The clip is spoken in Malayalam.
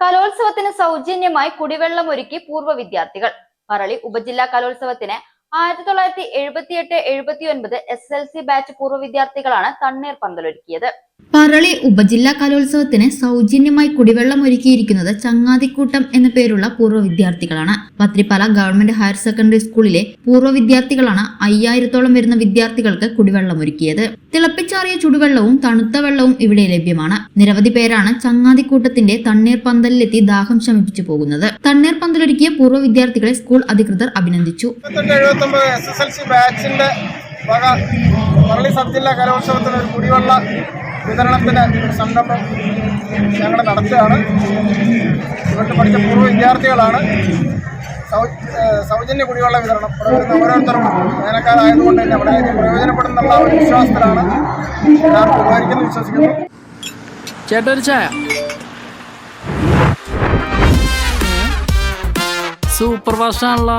കലോത്സവത്തിന് സൗജന്യമായി കുടിവെള്ളം ഒരുക്കി പൂർവ വിദ്യാർത്ഥികൾ. പറളി ഉപജില്ലാ കലോത്സവത്തിന് ആയിരത്തി തൊള്ളായിരത്തി എഴുപത്തിയെട്ട് എഴുപത്തി ഒൻപത് എസ് എൽ സി ബാച്ച് പൂർവ വിദ്യാർത്ഥികളാണ് തണ്ണീർ പന്തലൊരുക്കിയത്. പറളി ഉപജില്ലാ കലോത്സവത്തിന് സൗജന്യമായി കുടിവെള്ളം ഒരുക്കിയിരിക്കുന്നത് ചങ്ങാതിക്കൂട്ടം എന്ന പേരുള്ള പൂർവ വിദ്യാർത്ഥികളാണ്. പത്രിപ്പാല ഗവൺമെന്റ് ഹയർ സെക്കൻഡറി സ്കൂളിലെ പൂർവ വിദ്യാർത്ഥികളാണ് അയ്യായിരത്തോളം വരുന്ന വിദ്യാർത്ഥികൾക്ക് കുടിവെള്ളം ഒരുക്കിയത്. തിളപ്പിച്ചാറിയ ചുടുവെള്ളവും തണുത്ത വെള്ളവും ഇവിടെ ലഭ്യമാണ്. നിരവധി പേരാണ് ചങ്ങാതിക്കൂട്ടത്തിന്റെ തണ്ണീർ പന്തലിലെത്തി ദാഹം ശമിപ്പിച്ചു പോകുന്നത്. തണ്ണീർ പന്തലൊരുക്കിയ പൂർവ വിദ്യാർത്ഥികളെ സ്കൂൾ അധികൃതർ അഭിനന്ദിച്ചു. വക പറളി സബ് ജില്ലാ കലോത്സവത്തിന് ഒരു കുടിവെള്ള വിതരണത്തിന് സംരംഭം ഞങ്ങൾ നടത്തുകയാണ്. ഇവിടുത്തെ പഠിച്ച പൂർവ വിദ്യാർത്ഥികളാണ്. സൗജന്യ കുടിവെള്ള വിതരണം ഓരോരുത്തരും വേനൽക്കാലായതുകൊണ്ട് തന്നെ വളരെയധികം പ്രയോജനപ്പെടുന്നുള്ള ഒരു വിശ്വാസത്തിലാണ് എല്ലാവർക്കും ഉപകരിക്കുന്നു വിശ്വസിക്കുന്നു. ചേട്ടൊരു ചായ. സൂപ്പർ ഫാസ്റ്റ് ആണല്ലോ